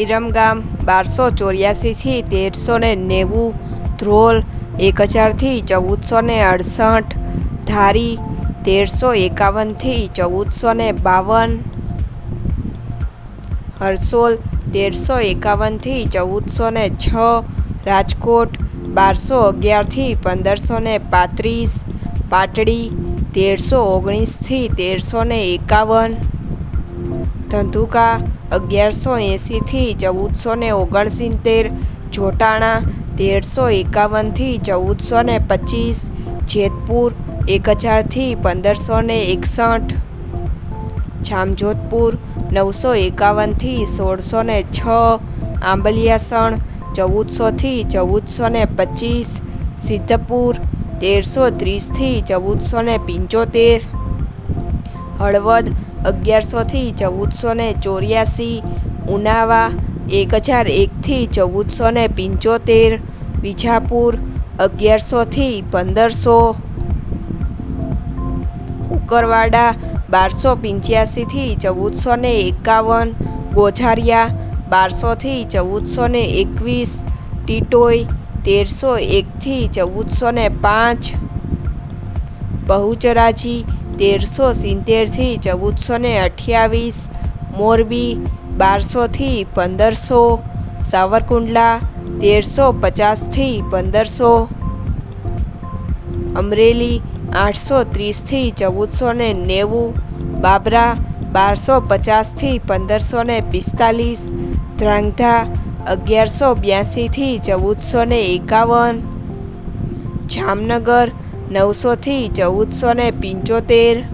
વિરમગામ બારસો ચોર્યાસીથી તેરસો ને નેવું, ધ્રોલ એક હજારથી ચૌદસો ને અડસઠ, ધારી તેરસો એકાવનથી ચૌદસો ને બાવન, હરસોલ તેરસો એકાવનથી ચૌદસો ને છ, રાજકોટ બારસો અગિયારથી પંદરસો ને પાંત્રીસ, પાટડી તેરસો ઓગણીસથી તેરસો ને એકાવન ધંધુકા અગિયારસો એંસીથી ચૌદસો ને ઓગણસિત્તેર, જોટાણા તેરસો એકાવનથી ચૌદસો ને પચીસ, જેતપુર એક હજારથી પંદરસો ને એકસઠ, જામજોધપુર નવસો એકાવનથી સોળસો ને છ, આંબલિયાસણ ચૌદસોથી ચૌદસો ને પચીસ, સિદ્ધપુર તેરસો ત્રીસથી ચૌદસો ને પંચોતેર, હળવદ અગિયારસોથી ચૌદસો ને ચોર્યાસી, ઉનાવા એક હજાર એકથી ચૌદસો ને પંચોતેર, વિજાપુર અગિયારસોથી પંદરસો કુકરવાડા બારસો પંચ્યાસીથી ચૌદસો ને એકાવન, ગોઝારિયા બારસોથી ચૌદસો ને એકવીસ ટીટોઈ તેરસો એકથી ચૌદસો ને પાંચ, બહુચરાજી તેરસો સિત્તેરથી ચૌદસો ને અઠ્યાવીસ, મોરબી બારસોથી પંદરસો, સાવરકુંડલા તેરસો પચાસથી પંદરસો, અમરેલી આઠસો ત્રીસથી ચૌદસો ને નેવું, બાબરા બારસો પચાસથી પંદરસો ને પિસ્તાલીસ ધ્રાંગધા અગિયારસો બ્યાસીથી ચૌદસો ને એકાવન, જામનગર નવસોથી ચૌદસો ને પંચોતેર.